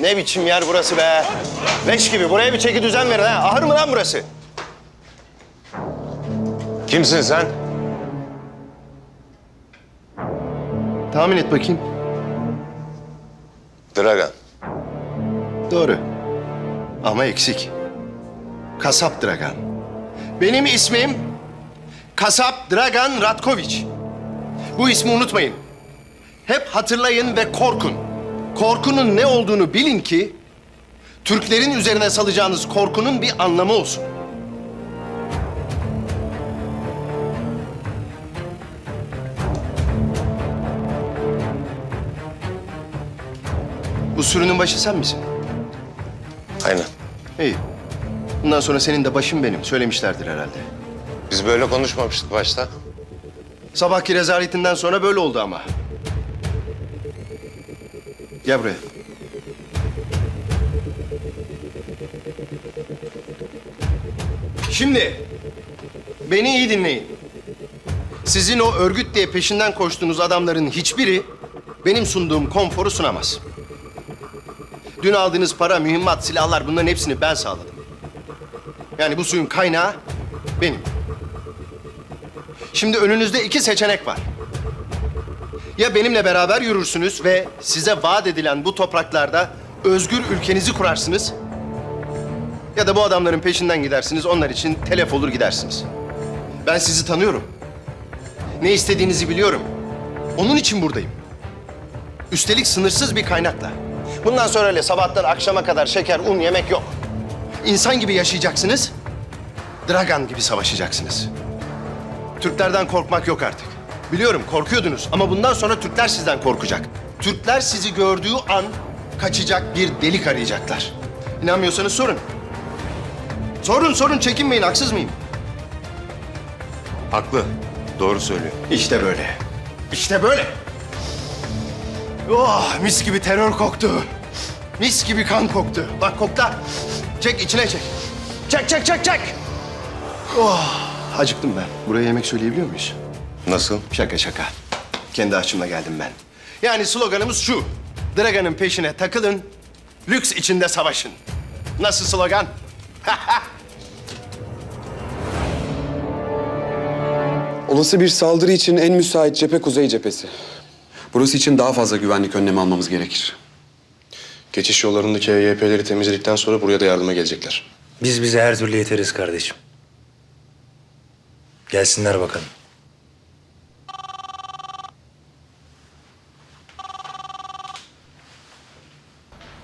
Ne biçim yer burası be? Leş gibi. Buraya bir çeki düzen verin ha. Ahır mı lan burası? Kimsin sen? Tahmin et bakayım. Dragan. Doğru. Ama eksik. Kasap Dragan. Benim ismim Kasap Dragan Ratkoviç. Bu ismi unutmayın. Hep hatırlayın ve korkun. Korkunun ne olduğunu bilin ki Türklerin üzerine salacağınız korkunun bir anlamı olsun. Bu sürünün başı sen misin? Aynen. İyi. Bundan sonra senin de başın benim. Söylemişlerdir herhalde. Biz böyle konuşmamıştık başta. Sabahki rezaletinden sonra böyle oldu ama. Gel buraya. Şimdi beni iyi dinleyin. Sizin o örgüt diye peşinden koştuğunuz adamların hiçbiri benim sunduğum konforu sunamaz. Dün aldığınız para, mühimmat, silahlar bunların hepsini ben sağladım. Yani bu suyun kaynağı benim. Şimdi önünüzde iki seçenek var. Ya benimle beraber yürürsünüz ve size vaat edilen bu topraklarda özgür ülkenizi kurarsınız. Ya da bu adamların peşinden gidersiniz, onlar için telef olur gidersiniz. Ben sizi tanıyorum. Ne istediğinizi biliyorum. Onun için buradayım. Üstelik sınırsız bir kaynakla. Bundan sonra öyle sabahtan akşama kadar şeker, un yemek yok. İnsan gibi yaşayacaksınız, Dragan gibi savaşacaksınız. Türklerden korkmak yok artık. Biliyorum korkuyordunuz ama bundan sonra Türkler sizden korkacak. Türkler sizi gördüğü an kaçacak bir delik arayacaklar. İnanmıyorsanız sorun. Sorun sorun çekinmeyin haksız mıyım? Haklı. Doğru söylüyor. İşte böyle. İşte böyle. Oh mis gibi terör koktu. Mis gibi kan koktu. Bak kokla. Çek içine çek. Çek çek çek çek. Oh acıktım ben. Buraya yemek söyleyebiliyor muyuz? Nasıl? Şaka şaka. Kendi açımla geldim ben. Yani sloganımız şu. Dragan'ın peşine takılın, lüks içinde savaşın. Nasıl slogan? Olası bir saldırı için en müsait cephe kuzey cephesi. Burası için daha fazla güvenlik önlemi almamız gerekir. Geçiş yollarındaki EYP'leri temizledikten sonra buraya da yardıma gelecekler. Biz bize her türlü yeteriz kardeşim. Gelsinler bakalım.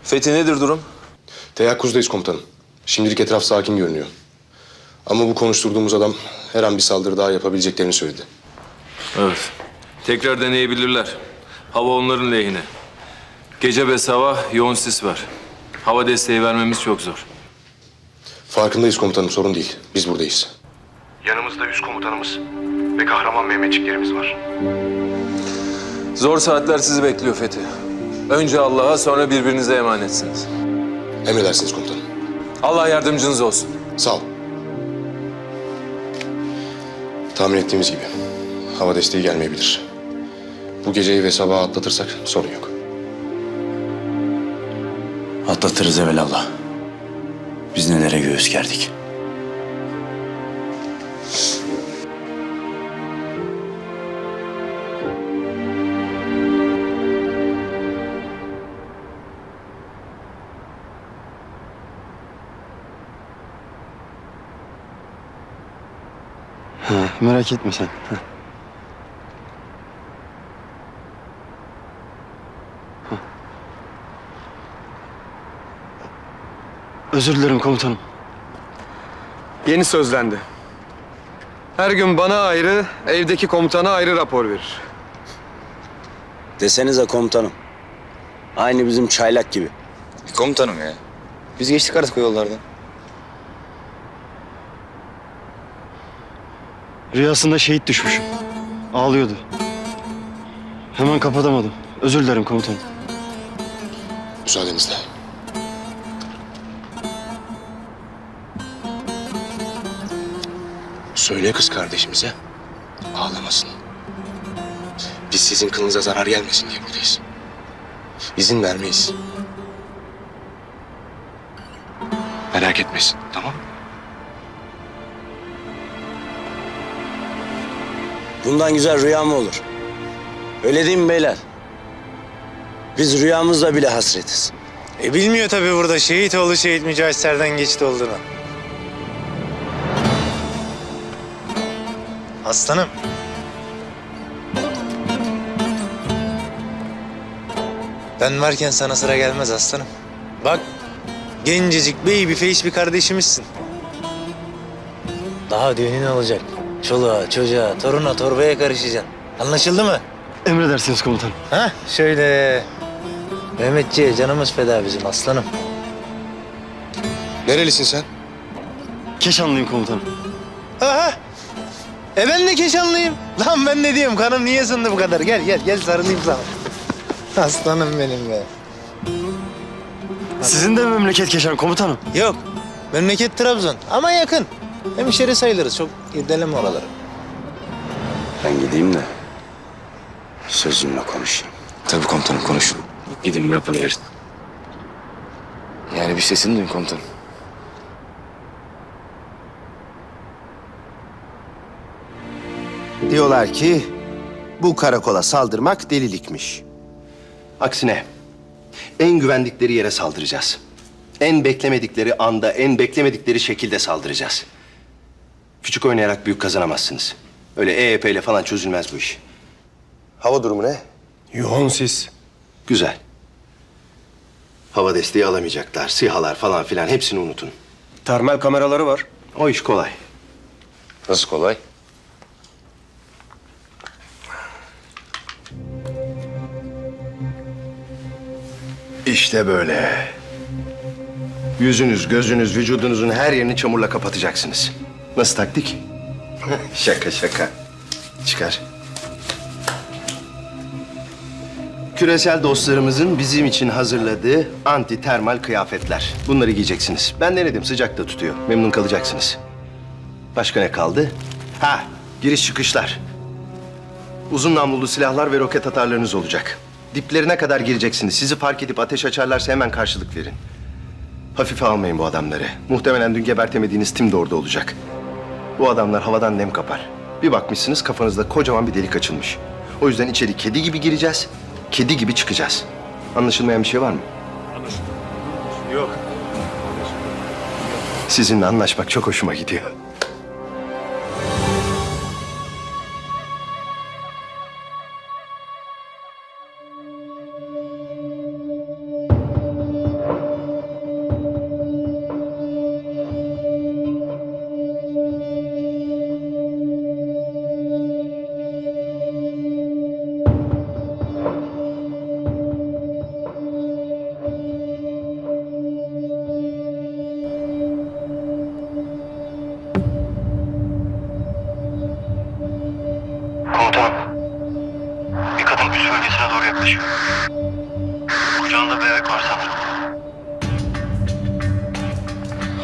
Fethi nedir durum? Teyakkuzdayız komutanım. Şimdilik etraf sakin görünüyor. Ama bu konuşturduğumuz adam her an bir saldırı daha yapabileceklerini söyledi. Evet. Tekrar deneyebilirler. Hava onların lehine. Gece ve sabah yoğun sis var. Hava desteği vermemiz çok zor. Farkındayız komutanım sorun değil. Biz buradayız. Yanımızda üst komutanımız ve kahraman Mehmetçiklerimiz var. Zor saatler sizi bekliyor Fethi. Önce Allah'a sonra birbirinize emanetsiniz. Emredersiniz komutanım. Allah yardımcınız olsun. Sağ ol. Tahmin ettiğimiz gibi hava desteği gelmeyebilir. Bu geceyi ve sabahı atlatırsak sorun yok. Atlatırız evelallah. Biz nelere göğüs gerdik. Merak etme sen. Özür dilerim komutanım. Yeni sözlendi. Her gün bana ayrı, evdeki komutana ayrı rapor verir. Desenize komutanım. Aynı bizim çaylak gibi. Komutanım ya. Biz geçtik artık o yollardan. Rüyasında şehit düşmüşüm. Ağlıyordu. Hemen kapatamadım. Özür dilerim komutanım. Müsaadenizle. Söyle kız kardeşimize ağlamasın. Biz sizin kılınıza zarar gelmesin diye buradayız. İzin vermeyiz. Merak etmesin tamam mı? Bundan güzel rüya mı olur? Öyle değil mi beyler? Biz rüyamızla bile hasretiz. E bilmiyor tabii burada şehit oğlu şehit Mücahit Serden geçti olduğunu. Aslanım. Ben varken sana sıra gelmez aslanım. Bak gencecik baby face bir kardeşimizsin. Daha düğünün olacak. Çoluğa, çocuğa, toruna, torbaya karışacaksın. Anlaşıldı mı? Emredersiniz komutanım. Ha şöyle. Mehmetciğe canımız feda bizim aslanım. Nerelisin sen? Keşanlıyım komutanım. Aha. E ben de Keşanlıyım. Lan ben ne diyeyim kanım niye ısındı bu kadar? Gel gel gel sarılayım sana. Aslanım benim be. Sizin de memleket Keşan komutanım? Yok. Memleket Trabzon ama yakın. Hemşeri sayılırız. Çok irdeleme oraları. Ben gideyim de sözümle konuşayım. Tabii komutanım konuşun. Gidin yapın verin. Yani bir sesini duyun komutanım. Diyorlar ki bu karakola saldırmak delilikmiş. Aksine en güvendikleri yere saldıracağız. En beklemedikleri anda, en beklemedikleri şekilde saldıracağız. Küçük oynayarak büyük kazanamazsınız. Öyle EYP ile falan çözülmez bu iş. Hava durumu ne? Yoğun sis. Güzel. Hava desteği alamayacaklar. SİHA'lar falan filan hepsini unutun. Termal kameraları var. O iş kolay. Nasıl kolay? İşte böyle. Yüzünüz, gözünüz, vücudunuzun her yerini çamurla kapatacaksınız. Nasıl taktik? şaka şaka. Çıkar. Küresel dostlarımızın bizim için hazırladığı anti termal kıyafetler. Bunları giyeceksiniz. Ben denedim, sıcak da tutuyor. Memnun kalacaksınız. Başka ne kaldı? Ha, giriş çıkışlar. Uzun namlulu silahlar ve roket atarlarınız olacak. Diplerine kadar gireceksiniz. Sizi fark edip ateş açarlarsa hemen karşılık verin. Hafife almayın bu adamları. Muhtemelen dün gebertemediğiniz tim de orada olacak. Bu adamlar havadan nem kapar. Bir bakmışsınız kafanızda kocaman bir delik açılmış. O yüzden içeri kedi gibi gireceğiz, kedi gibi çıkacağız. Anlaşılmayan bir şey var mı? Yok. Sizinle anlaşmak çok hoşuma gidiyor.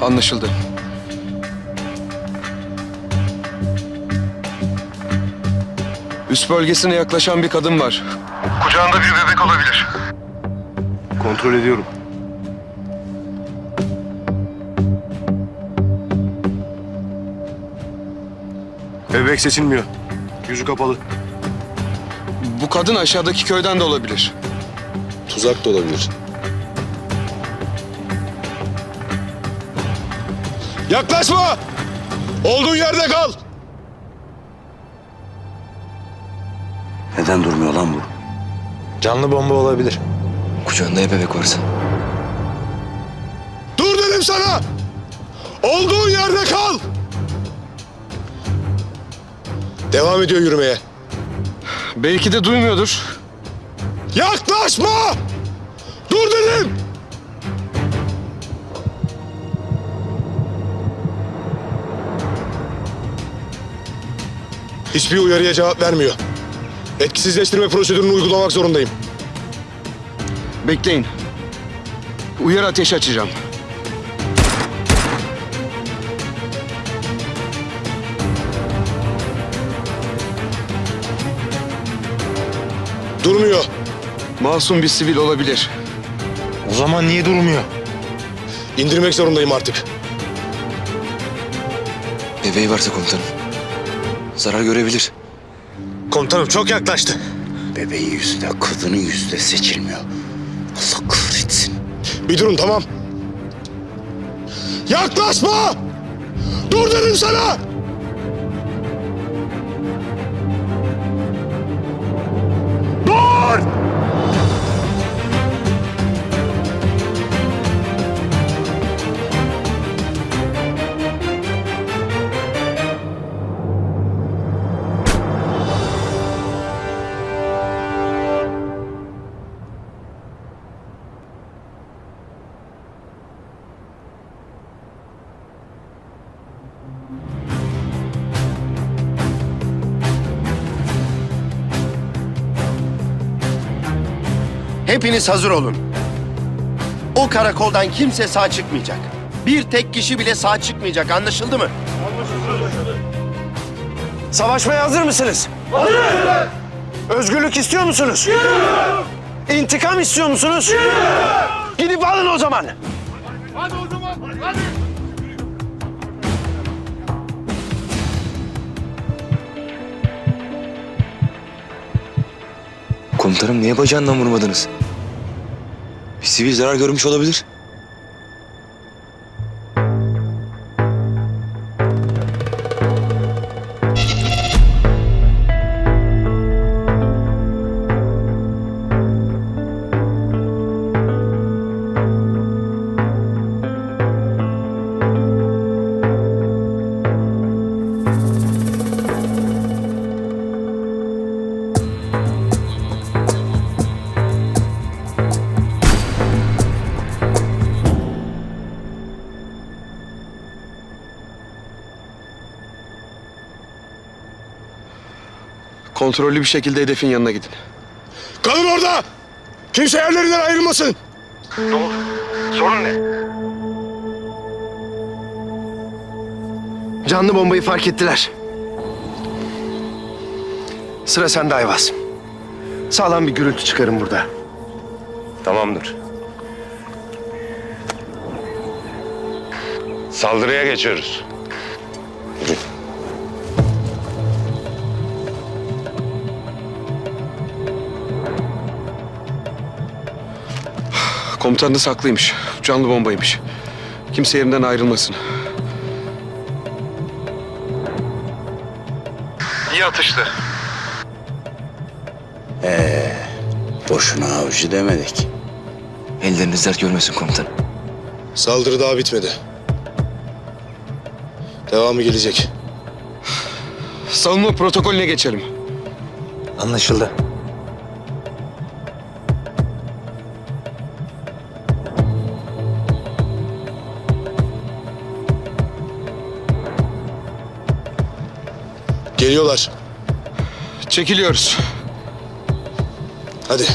Anlaşıldı. Üst bölgesine yaklaşan bir kadın var. Kucağında bir bebek olabilir. Kontrol ediyorum. Bebek seçilmiyor. Yüzü kapalı. Bu kadın aşağıdaki köyden de olabilir. Tuzak da olabilir. Yaklaşma! Olduğun yerde kal! Neden durmuyor lan bu? Canlı bomba olabilir. Kucağında ya bebek varsa. Dur dedim sana! Olduğun yerde kal! Devam ediyor yürümeye. Belki de duymuyordur. Yaklaşma! Dur dedim! Hiçbir uyarıya cevap vermiyor. Etkisizleştirme prosedürünü uygulamak zorundayım. Bekleyin. Uyar ateş açacağım. Durmuyor. Masum bir sivil olabilir. O zaman niye durmuyor? İndirmek zorundayım artık. Bebeği varsa komutanım. Zarar görebilir. Komutanım çok yaklaştı. Bebeğin yüzü de kadının yüzü de seçilmiyor. Allah kahretsin. Bir durun tamam. Yaklaşma! Dur dedim sana! Hepiniz hazır olun. O karakoldan kimse sağ çıkmayacak. Bir tek kişi bile sağ çıkmayacak. Anlaşıldı mı? Savaşmaya hazır mısınız? Özgürlük istiyor musunuz? İntikam istiyor musunuz? Gidip alın o zaman. Komutanım niye bacağından vurmadınız? Sivil zarar görmüş olabilir. Kontrollü bir şekilde hedefin yanına gidin. Kalın orada! Kimse yerlerinden ayrılmasın! Canlı bombayı fark ettiler. Sıra sende Ayvaz. Sağlam bir gürültü çıkarın burada. Tamamdır. Saldırıya geçiyoruz. Komutanınız haklıymış. Canlı bombaymış. Kimse yerinden ayrılmasın. İyi atıştı. Boşuna avcı demedik. Elleriniz dert görmesin komutanım. Saldırı daha bitmedi. Devamı gelecek. Savunma protokolüne geçelim. Anlaşıldı. Geliyorlar. Çekiliyoruz. Hadi.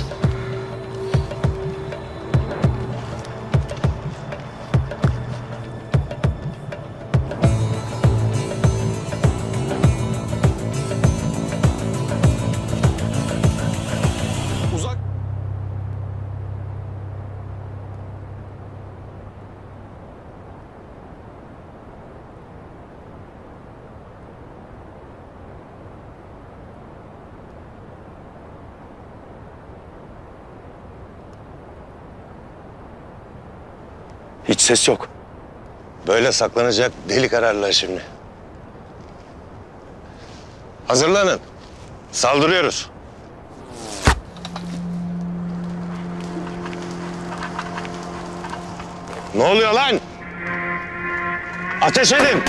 Hiç ses yok. Böyle saklanacak deli kararlar şimdi. Hazırlanın. Saldırıyoruz. Ne oluyor lan? Ateş edin.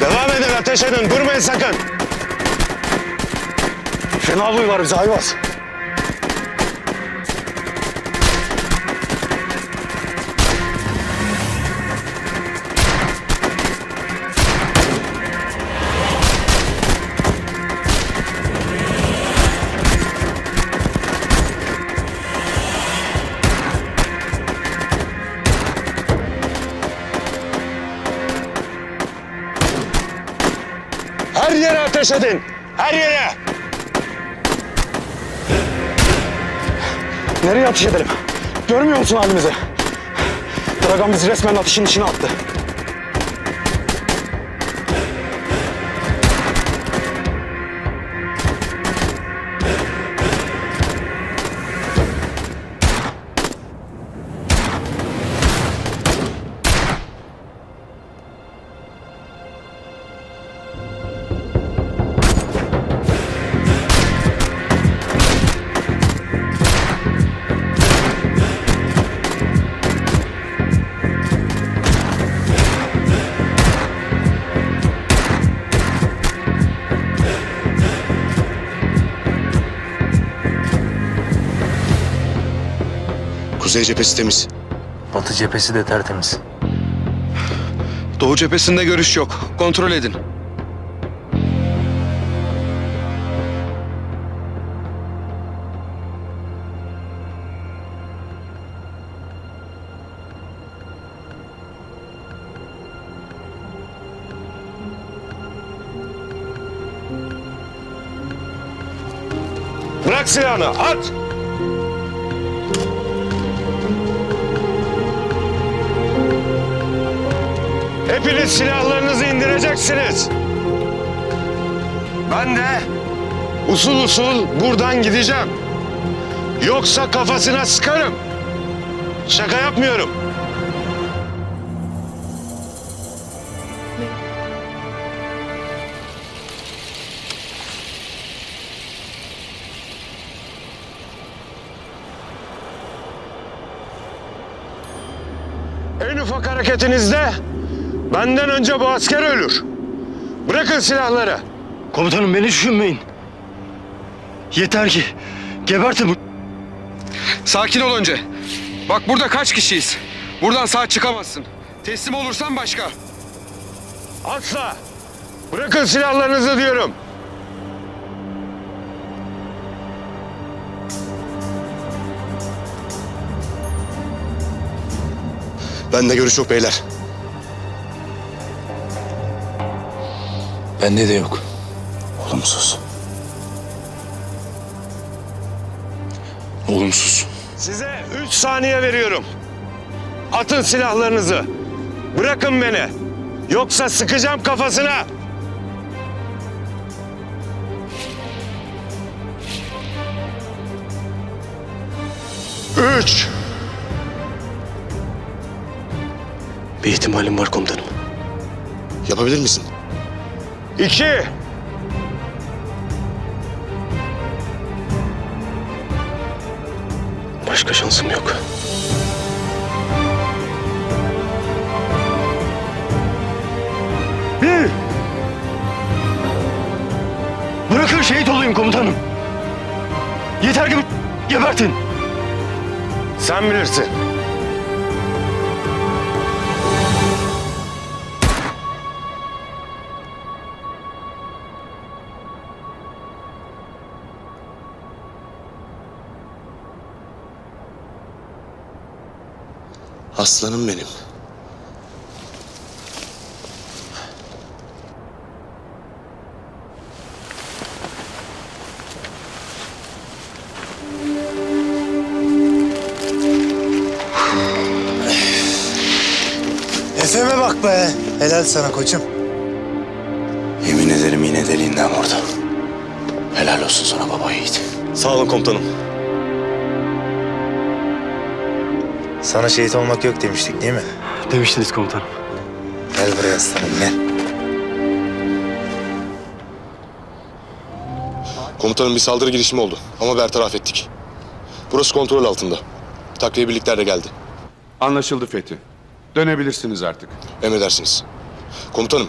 Devam edin, ateş edin. Durmayın sakın. Fena var bize Ayvaz. Her yere ateş edin. Her yere! Nereye ateş edelim? Görmüyor musun halimizi? Dragan bizi resmen ateşin içine attı. Kuzey cephesi temiz. Batı cephesi de tertemiz. Doğu cephesinde görüş yok. Kontrol edin. Bırak silahını, at! Hepiniz silahlarınızı indireceksiniz. Ben de usul usul buradan gideceğim. Yoksa kafasına sıkarım. Şaka yapmıyorum. En ufak hareketinizde benden önce bu asker ölür. Bırakın silahları. Komutanım beni düşünmeyin. Yeter ki gebertin bu... Sakin ol önce. Bak burada kaç kişiyiz. Buradan sağ çıkamazsın. Teslim olursan başka. Asla. Bırakın silahlarınızı diyorum. Bende görüş yok beyler. Bende de yok. Olumsuz. Olumsuz. Size üç saniye veriyorum. Atın silahlarınızı. Bırakın beni. Yoksa sıkacağım kafasına. Üç. Bir ihtimalim var komutanım. Yapabilir misin? İki. Başka şansım yok. Bir. Bırakın şehit olayım komutanım. Yeter ki gebertin. Sen bilirsin. Aslanım benim. Efeme bak be. Helal sana koçum. Yemin ederim yine deliğinden vurdu. Helal olsun sana baba yiğit. Sağ olun komutanım. Sana şehit olmak yok demiştik değil mi? Demiştiniz komutanım. Gel buraya aslanım gel. Komutanım bir saldırı girişimi oldu ama bertaraf ettik. Burası kontrol altında. Takviye birlikler de geldi. Anlaşıldı Fethi. Dönebilirsiniz artık. Emredersiniz. Komutanım.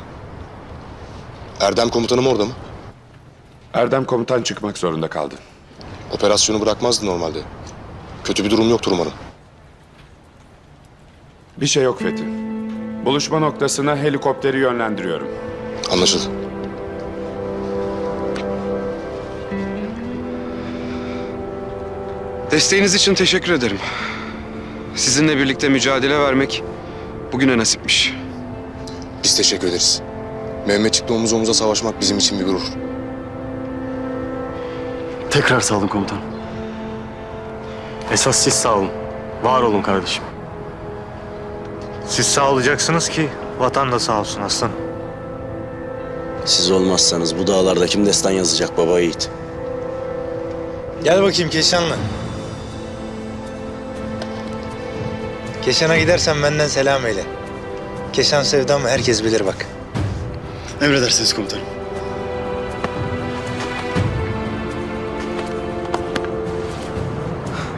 Erdem komutanım orada mı? Erdem komutan çıkmak zorunda kaldı. Operasyonu bırakmazdı normalde. Kötü bir durum yoktur umarım. Bir şey yok Fethi. Buluşma noktasına helikopteri yönlendiriyorum. Anlaşıldı. Desteğiniz için teşekkür ederim. Sizinle birlikte mücadele vermek bugüne nasipmiş. Biz teşekkür ederiz. Mehmetçik'le omuz omuza savaşmak bizim için bir gurur. Tekrar sağ olun komutanım. Esas siz sağ olun. Var olun kardeşim. Siz sağ olacaksınız ki vatan da sağ olsun aslanım. Siz olmazsanız bu dağlarda kim destan yazacak baba yiğit? Gel bakayım Keşanlı. Keşan'a gidersen benden selam eyle. Keşan sevdamı herkes bilir bak. Emredersiniz komutanım.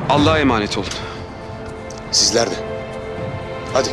Allah'a emanet olun. Sizler de. Hadi.